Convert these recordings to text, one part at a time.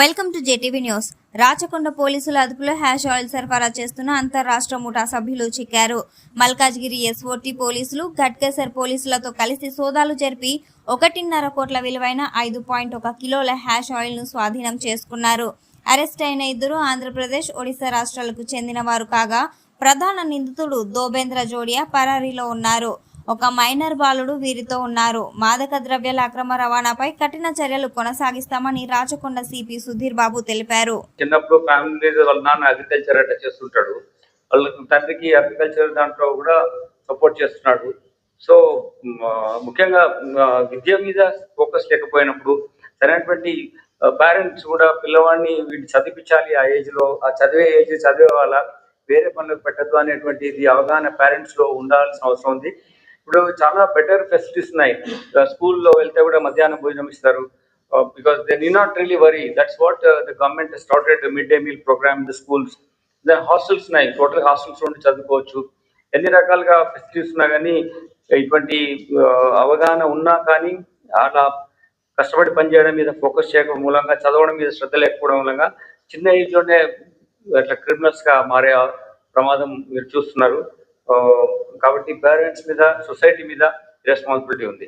Welcome to JTV news. Rachakonda పోలీసుల అదుపులో hash oil సరఫరా చేస్తున్న అంతర్రాష్ట్ర ముఠా సభ్యులు చిక్కారు. మల్కాజ్గిరి ఎస్ఓటి పోలీసులు ఘట్కేసర్ పోలీసులతో కలిసి సోదాలు జరిపి ఒకటిన్నర కోట్ల విలువైన ఐదు పాయింట్ ఒక కిలోల హ్యాష్ ఆయిల్ను స్వాధీనం చేసుకున్నారు. అరెస్ట్ అయిన ఇద్దరు ఆంధ్రప్రదేశ్ ఒడిశా రాష్ట్రాలకు చెందిన వారు కాగా ప్రధాన నిందితుడు దోబేంద్ర జోడియా పరారీలో ఉన్నారు. ఒక మైనర్ బాలుడు వీరితో ఉన్నారు. మాదక ద్రవ్యాల అక్రమ రవాణాపై కఠిన చర్యలు కొనసాగిస్తామని రాచకొండ సిపి సుధీర్ బాబు తెలిపారు. చిన్నప్పుడు ఫ్యామిలీ వాళ్ళ నాన్న అగ్రికల్చర్ అట్లా చేస్తుంటాడు. వాళ్ళ తండ్రికి అగ్రికల్చర్ దాంట్లో కూడా సపోర్ట్ చేస్తున్నాడు. సో ముఖ్యంగా విద్య మీద ఫోకస్ లేకపోయినప్పుడు సరైనటువంటి పేరెంట్స్ కూడా పిల్లవాడిని వీటి చదివించాలి ఆ ఏజ్లో. ఆ చదివే ఏజ్ చదివే వాళ్ళ వేరే పనులకు పెట్టద్దు అనేటువంటిది అవగాహన పేరెంట్స్లో ఉండాల్సిన అవసరం ఉంది. ఇప్పుడు చాలా బెటర్ ఫెసిలిటీస్ ఉన్నాయి. Uh, స్కూల్లో వెళ్తే కూడా మధ్యాహ్నం భోజనం ఇస్తారు. Because they need not really worry that's what the government started midday meal programme the schools then hostels ఉన్నాయి. టోటల్ హాస్టల్స్ నుండి చదువుకోవచ్చు. ఎన్ని రకాలుగా ఫెసిలిటీస్ ఉన్నా కానీ ఇటువంటి uh, అవగాహన ఉన్నా కానీ అలా కష్టపడి పనిచేయడం మీద ఫోకస్ చేయడం మూలంగా చదవడం మీద శ్రద్ధ లేకపోవడం మూలంగా చిన్న ఏజ్లోనే అట్లా క్రిమినల్స్గా మారే ప్రమాదం మీరు చూస్తున్నారు. కాబట్టి పేరెంట్స్ మీద సొసైటీ మీద రెస్పాన్సిబిలిటీ ఉంది.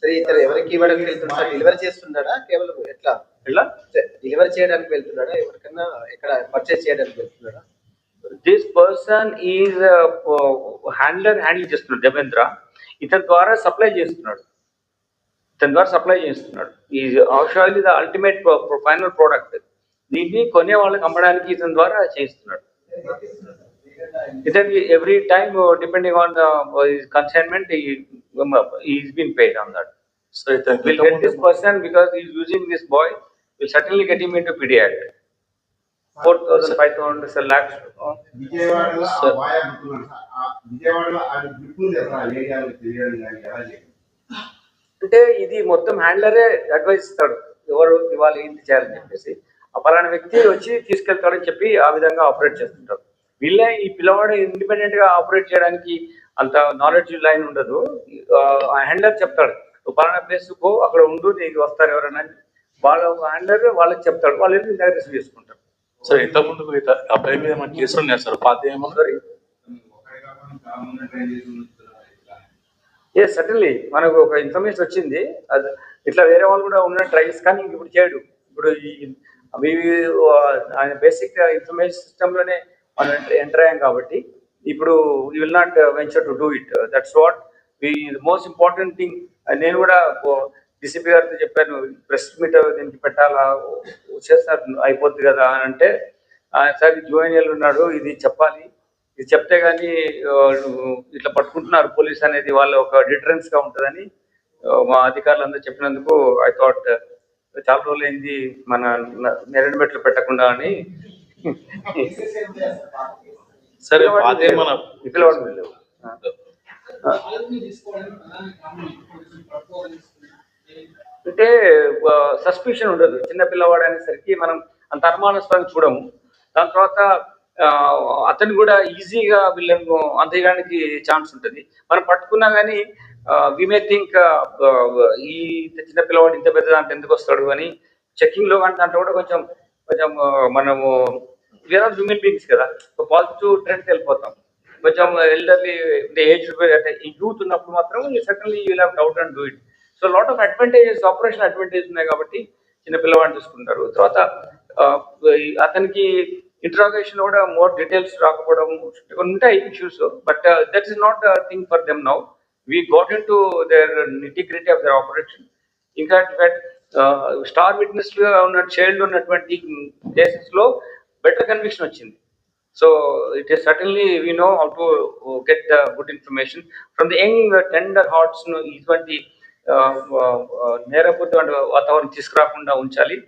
సరే ఇతను ఎవరికి ఇవ్వడానికి వెళ్తున్నాడా? డెలివరీ చేస్తున్నాడా? కేవలం ఎట్లా? ఇలా డెలివరీ చేయడానికి వెళ్తున్నాడా? ఎవరికన్నా ఎక్కడ పర్చేస్ చేయడానికి వెళ్తున్నాడా? This person is handler handle చేస్తున్నాడు దేవేంద్ర ఇతని ద్వారా సప్లై చేస్తున్నాడు. ఇతని ద్వారా సప్లై చేస్తున్నాడు. ఈ hash oil the ultimate final product దీన్ని కొనే వాళ్ళకి అమ్మడానికి ఇతని ద్వారా చేస్తున్నాడు. ఇతనికి every time depending on consignment is been paid on that so ఇతను will get this person because is using this boy will certainly get him in to పిడియాట్ four thousand five thousand lakhs విజయవాడలో ఆ sir. Bye అమ్ముతున్నాడు sir. ఆ విజయవాడలో అది గ్రిప్పులు చేస్తారు ఆ ఏరియాలో తెలియడం కానీ ఎలా చేయాలి అంటే ఇది మొత్తం హ్యాండ్లరే అడ్వైస్ ఇస్తాడు. ఎవరు ఇవాళ ఏంటి చేయాలని చెప్పేసి. ఆ పలానా వ్యక్తి వచ్చి తీసుకెళ్తాడని చెప్పి ఆ విధంగా ఆపరేట్ చేస్తుంటారు. వీళ్ళే ఈ పిల్లవాడు ఇండిపెండెంట్గా ఆపరేట్ చేయడానికి అంత నాలెడ్జ్ లైన్ ఉండదు. ఆ హ్యాండ్లర్ చెప్తాడు "నువ్వు పలానా ప్లేస్ పో అక్కడ ఉండు నీకు వస్తారు ఎవరైనా. వాళ్ళ హ్యాండ్లర్ వాళ్ళకి చెప్తాడు వాళ్ళు దగ్గర రిసీవ్ చేసుకుంటారు. సార్ ఇంత ముందు అబ్బాయి మీద మన కేసులు ఉన్నాయి సార్? పాత ఏమన్నా సారీ? ఒకటి కాకుండా చాలా మంది ట్రై చేసి ఉంటున్నారు ఇట్లా. ఏ సటన్లీ మనకు ఒక ఇన్ఫర్మేషన్ వచ్చింది. అది ఇట్లా వేరే వాళ్ళు కూడా ఉన్న ట్రైస్ కానీ ఇప్పుడు చేయడు. ఇప్పుడు అవి ఆయన బేసిక్ ఇన్ఫర్మేషన్ సిస్టమ్లోనే మనం ఎంటర్ అయ్యాం కాబట్టి ఇప్పుడు you will not venture to do it that's what we most important thing నేను కూడా డిసిపి గారితో చెప్పాను ప్రెస్ మీట్ దీనికి పెట్టాలా చేస్తారు అయిపోద్ది కదా అని అంటే సార్ జూనియర్ ఉన్నాడు ఇది చెప్పాలి. ఇది చెప్తే కానీ ఇట్లా పట్టుకుంటున్నారు పోలీస్ అనేది వాళ్ళ ఒక డిటరెన్స్గా ఉంటుందని మా అధికారులందరూ చెప్పినందుకు ఐ థాట్ uh, చాలా రోజులైంది మన నెరడు మెట్లు పెట్టకుండా అని సరే పిల్లవాడు వెళ్ళావు అంటే సస్పిషన్ ఉండదు. చిన్న పిల్లవాడు అనేసరికి మనం అంత అనుమానాస్పదంగా చూడము. దాని తర్వాత అతను కూడా ఈజీగా వీళ్ళను అంతేయడానికి ఛాన్స్ ఉంటుంది. మనం పట్టుకున్నా కానీ వి మే థింక్ ఈ చిన్న పిల్లవాడు ఇంత పెద్ద దాంట్లో ఎందుకు వస్తాడు అని చెక్కింగ్లో కానీ దాంట్లో కూడా కొంచెం కొంచెం మనము వేరే హ్యూమన్ బీయింగ్స్ కదా. పాజిటివ్ ట్రెండ్కి వెళ్ళిపోతాం. కొంచెం ఎల్డర్లీ ఏజ్ అంటే యూత్ ఉన్నప్పుడు మాత్రం certainly you have doubt and do it so lot of advantages operation advantage ఉన్నాయి కాబట్టి చిన్న పిల్లవాడిని చూసుకుంటారు. తర్వాత అతనికి ఇంట్రాగేషన్ కూడా మోర్ డీటెయిల్స్ రాకపోవడం ఉంటాయి issues but that is not thing for them now we got in to their nitty gritty of their operation ఇంకా స్టార్ విట్నెస్గా ఉన్న చైల్డ్ ఉన్నటువంటి కేసెస్లో బెటర్ కన్విక్షన్ వచ్చింది. So it is certainly we know how to get the good information from the young tender హార్ట్స్ను ఇటువంటి నేరపూర్తి వాతావరణం తీసుకురాకుండా ఉంచాలి.